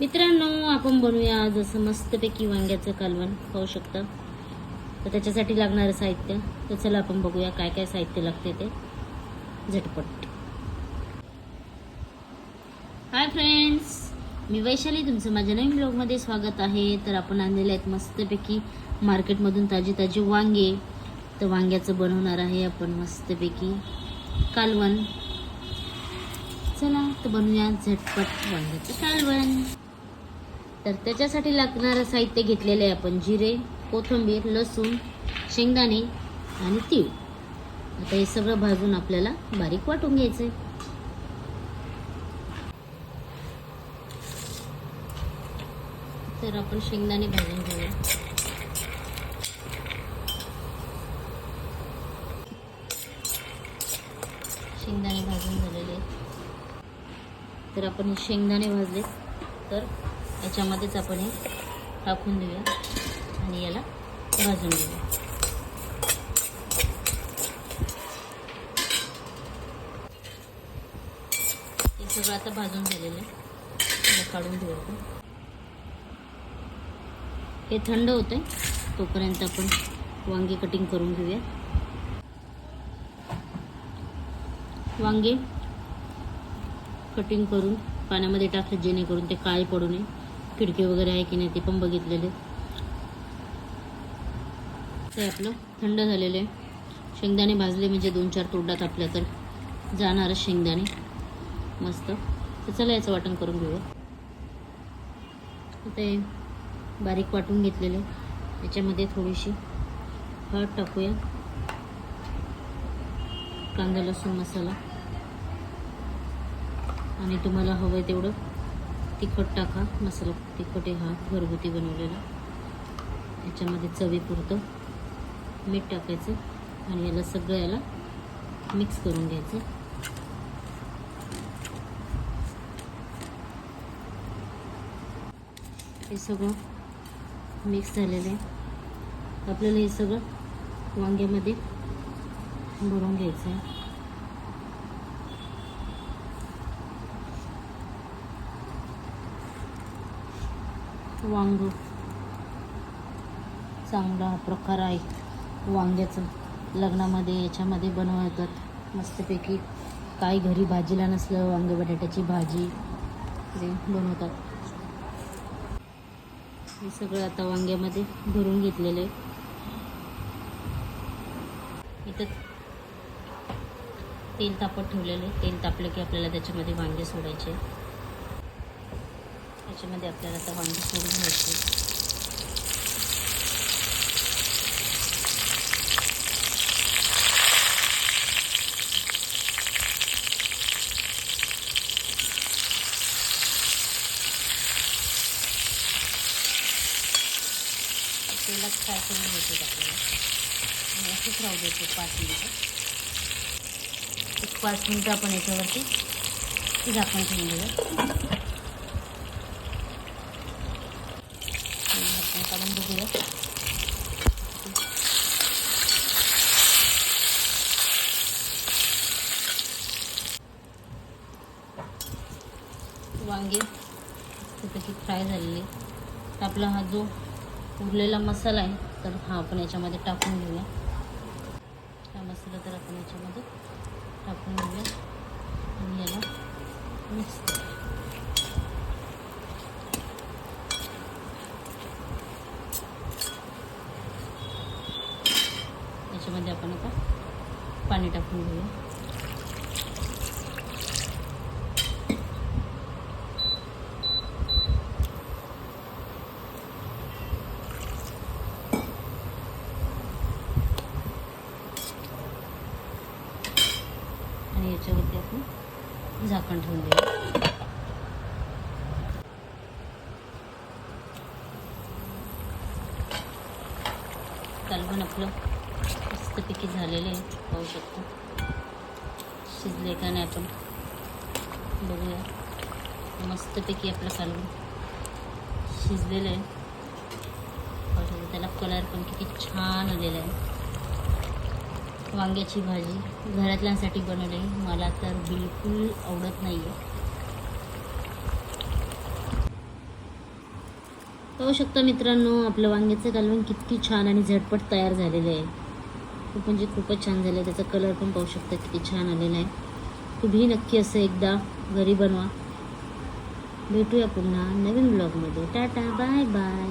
मित्रांनो आपण बनवूया आज असं मस्तपैकी वांग्याचं कालवण. पाहू शकता. तर त्याच्यासाठी लागणारं साहित्य. तर चला आपण बघूया काय काय साहित्य लागते ते. झटपट. हाय फ्रेंड्स मी वैशाली तुमचं माझ्या नवीन ब्लॉगमध्ये स्वागत आहे. तर आपण आणलेले आहेत मस्तपैकी मार्केटमधून ताजी ताजी वांगे. तर वांग्याचं बनवणार आहे आपण मस्तपैकी कालवण. चला तर बनवूया झटपट वांग्याचं कालवण. तर त्याच्यासाठी लागणारं साहित्य घेतलेलं आहे आपण जिरे कोथिंबीर लसूण शेंगदाणे आणि तीळ. आता हे सगळं भाजून आपल्याला बारीक वाटून घ्यायचं आहे तर आपण शेंगदाणे भाजून घेऊया. शेंगदाणे भाजून झालेले तर आपण शेंगदाणे भाजले. तर याच्यामध्येच आपण हे टाकून देऊया आणि याला भाजून घेऊया. हे सगळं आता भाजून झालेलं आहे. काढून घेऊया आपण. हे थंड होतंय तोपर्यंत आपण वांगे कटिंग करून घेऊया. वांगे कटिंग करून पाण्यामध्ये टाकतात जेणेकरून ते काळे पडू नये. खिडकी वगैरे आहे की नाही ते पण बघितलेले. ते आपलं थंड झालेलं. आहे शेंगदाणे भाजले म्हणजे दोन चार तोंडात आपल्या तर जाणारच शेंगदाणे. मस्त. तर चला याचं वाटण करून घेऊया. ते बारीक वाटून घेतलेले. याच्यामध्ये थोडीशी हळद टाकूया. कांदा लसूण मसाला. आणि तुम्हाला हवं आहे तेवढं. तिखट टाका मसाला तिखट आहे हा घरगुती बनवलेला. याच्यामध्ये चवीपुरतं मीठ टाकायचं आणि याला सगळं याला मिक्स करून घ्यायचं. हे सगळं मिक्स झालेलं आहे. आपल्याला हे सगळं वांग्यामध्ये भरून घ्यायचं आहे. वांग. चांगला हा प्रकार आहे. वांग्याचं लग्नामध्ये याच्यामध्ये बनवतात. मस्तपैकी काय घरी भाजीला नसलं वांगे बटाट्याची भाजी ते बनवतात. हे सगळं आता वांग्यामध्ये भरून घेतलेलं आहे. इथं तेल तापत ठेवलेलं आहे. तेल तापलं की आपल्याला त्याच्यामध्ये वांगे सोडायचे. त्याच्यामध्ये आपल्याला आता वांगी सोडून घ्यायचे. तेलात फ्राय करून घ्यायचे आपल्याला. आणि असंच राहू द्यायचं पाच मिनटं. एक पाच मिनटं आपण याच्यावरती झाकण ठेवून देऊया आणि झाकण काढून बघूया वांगे. त्याची फ्राय झालेली. तर आपला हा जो उरलेला मसाला आहे तर हा आपण याच्यामध्ये टाकून घेऊया. हा मसाला तर आपण याच्यामध्ये टाकून घेऊया. आणि याला मिक्स करूया. याच्यामध्ये आपण आता पाणी टाकून घेऊया. याच्यावरती आपण झाकण ठेवून कालवण आपलं मस्तपैकी झालेलं आहे पाहू शकतो। शिजले का नाही आपण बघूया मस्तपैकी आपलं कालवण शिजलेलं आहे त्याला कलर पण किती छान आलेला आहे वांग्याची भाजी घरातल्यांसाठी बनवली. मला तर बिलकुल आवडत नाही आहे पाहू शकता मित्रांनो आपलं वांग्याचं कालवण किती छान आणि झटपट तयार झालेलं आहे. खूप म्हणजे खूपच छान झालं आहे. त्याचा कलर पण पाहू शकता किती छान आलेला आहे. तुम्ही नक्की असं एकदा घरी बनवा. भेटूया पुन्हा नवीन ब्लॉगमध्ये टाटा बाय बाय